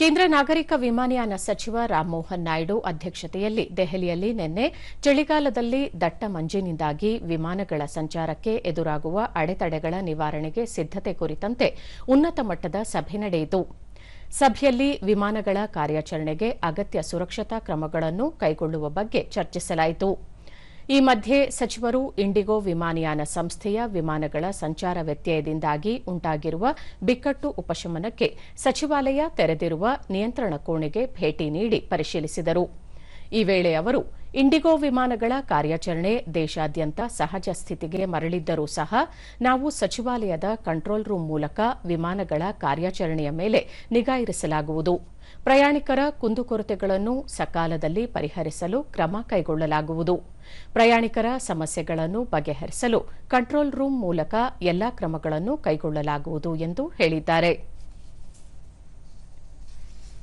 ಕೇಂದ್ರ ನಾಗರಿಕ ವಿಮಾನಯಾನ ಸಚಿವ ರಾಮಮೋಹನ್ ನಾಯ್ಡು ಅಧ್ಯಕ್ಷತೆಯಲ್ಲಿ ದೆಹಲಿಯಲ್ಲಿ ನಿನ್ನೆ ಚಳಿಗಾಲದಲ್ಲಿ ದಟ್ಟ ಮಂಜಿನಿಂದಾಗಿ ವಿಮಾನಗಳ ಸಂಚಾರಕ್ಕೆ ಎದುರಾಗುವ ಅಡೆತಡೆಗಳ ನಿವಾರಣೆಗೆ ಸಿದ್ದತೆ ಕುರಿತಂತೆ ಉನ್ನತ ಮಟ್ಟದ ಸಭೆ ನಡೆಯಿತು. ಸಭೆಯಲ್ಲಿ ವಿಮಾನಗಳ ಕಾರ್ಯಾಚರಣೆಗೆ ಅಗತ್ಯ ಸುರಕ್ಷತಾ ಕ್ರಮಗಳನ್ನು ಕೈಗೊಳ್ಳುವ ಬಗ್ಗೆ ಚರ್ಚಿಸಲಾಯಿತು. ಈ ಮಧ್ಯೆ ಸಚಿವರು ಇಂಡಿಗೋ ವಿಮಾನಯಾನ ಸಂಸ್ಥೆಯ ವಿಮಾನಗಳ ಸಂಚಾರ ವ್ಯತ್ಯಯದಿಂದಾಗಿ ಉಂಟಾಗಿರುವ ಬಿಕ್ಕಟ್ಟು ಉಪಶಮನಕ್ಕೆ ಸಚಿವಾಲಯ ತೆರೆದಿರುವ ನಿಯಂತ್ರಣ ಕೋಣೆಗೆ ಭೇಟಿ ನೀಡಿ ಪರಿಶೀಲಿಸಿದರು. ಈ ವೇಳೆ ಅವರು ಇಂಡಿಗೋ ವಿಮಾನಗಳ ಕಾರ್ಯಾಚರಣೆ ದೇಶಾದ್ಯಂತ ಸಹಜ ಸ್ಥಿತಿಗೆ ಮರಳಿದ್ದರೂ ಸಹ ನಾವು ಸಚಿವಾಲಯದ ಕಂಟ್ರೋಲ್ ರೂಂ ಮೂಲಕ ವಿಮಾನಗಳ ಕಾರ್ಯಾಚರಣೆಯ ಮೇಲೆ ನಿಗಾ ಇರಿಸಲಾಗುವುದು. ಪ್ರಯಾಣಿಕರ ಕುಂದುಕೊರತೆಗಳನ್ನು ಸಕಾಲದಲ್ಲಿ ಪರಿಹರಿಸಲು ಕ್ರಮ ಕೈಗೊಳ್ಳಲಾಗುವುದು. ಪ್ರಯಾಣಿಕರ ಸಮಸ್ಯೆಗಳನ್ನು ಬಗೆಹರಿಸಲು ಕಂಟ್ರೋಲ್ ರೂಂ ಮೂಲಕ ಎಲ್ಲಾ ಕ್ರಮಗಳನ್ನು ಕೈಗೊಳ್ಳಲಾಗುವುದು ಎಂದು ಹೇಳಿದ್ದಾರೆ.